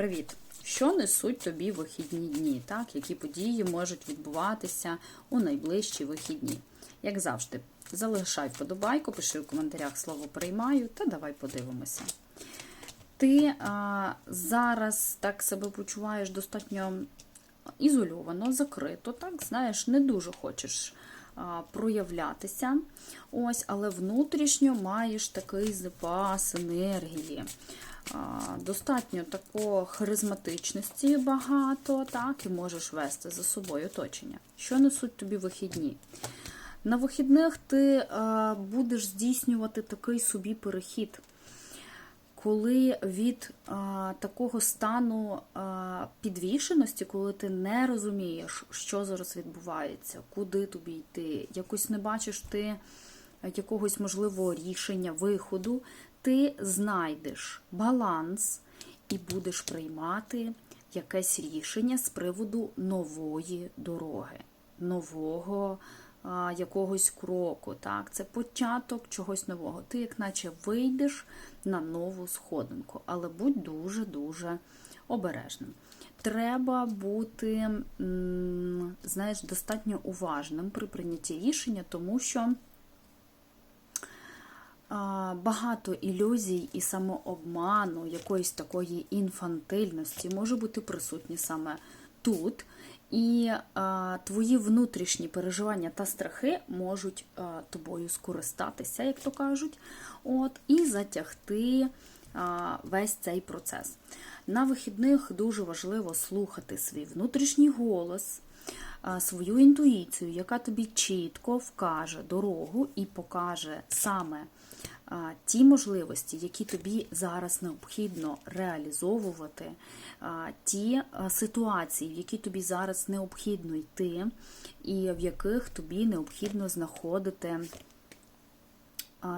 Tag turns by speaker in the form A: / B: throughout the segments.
A: Привіт! Що несуть тобі вихідні дні? Так? Які події можуть відбуватися у найближчі вихідні? Як завжди, залишай вподобайку, пиши в коментарях слово приймаю та давай подивимося. Ти а, зараз так себе почуваєш достатньо ізольовано, закрито, так, знаєш, не дуже хочеш проявлятися. Ось, але внутрішньо маєш такий запас енергії. Достатньо такого харизматичності багато, так, і можеш вести за собою оточення. Що несуть тобі вихідні? На вихідних ти будеш здійснювати такий собі перехід, коли від а, такого стану а, підвішеності, коли ти не розумієш, що зараз відбувається, куди тобі йти, якось не бачиш ти якогось можливого рішення, виходу, ти знайдеш баланс і будеш приймати якесь рішення з приводу нової дороги, нового якогось кроку. Так? Це початок чогось нового. Ти, як наче, вийдеш на нову сходинку, але будь дуже-дуже обережним. Треба бути, знаєш, достатньо уважним при прийнятті рішення, тому що багато ілюзій і самообману, якоїсь такої інфантильності може бути присутні саме тут. І а, твої внутрішні переживання та страхи можуть а, тобою скористатися, як то кажуть, от, і затягти весь цей процес. На вихідних дуже важливо слухати свій внутрішній голос, свою інтуїцію, яка тобі чітко вкаже дорогу і покаже саме ті можливості, які тобі зараз необхідно реалізовувати, ті ситуації, в які тобі зараз необхідно йти, і в яких тобі необхідно знаходити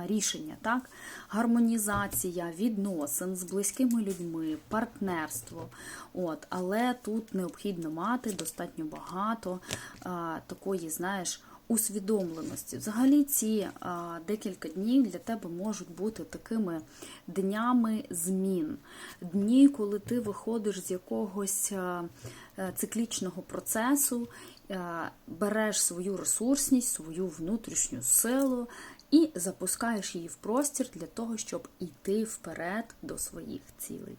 A: рішення, так? гармонізація відносин з близькими людьми, партнерство. От, Але тут необхідно мати достатньо багато а, такої, знаєш, усвідомленості. Взагалі, ці а, декілька днів для тебе можуть бути такими днями змін. Дні, коли ти виходиш з якогось а, е, циклічного процесу, береш свою ресурсність, свою внутрішню силу і запускаєш її в простір для того, щоб йти вперед до своїх цілей.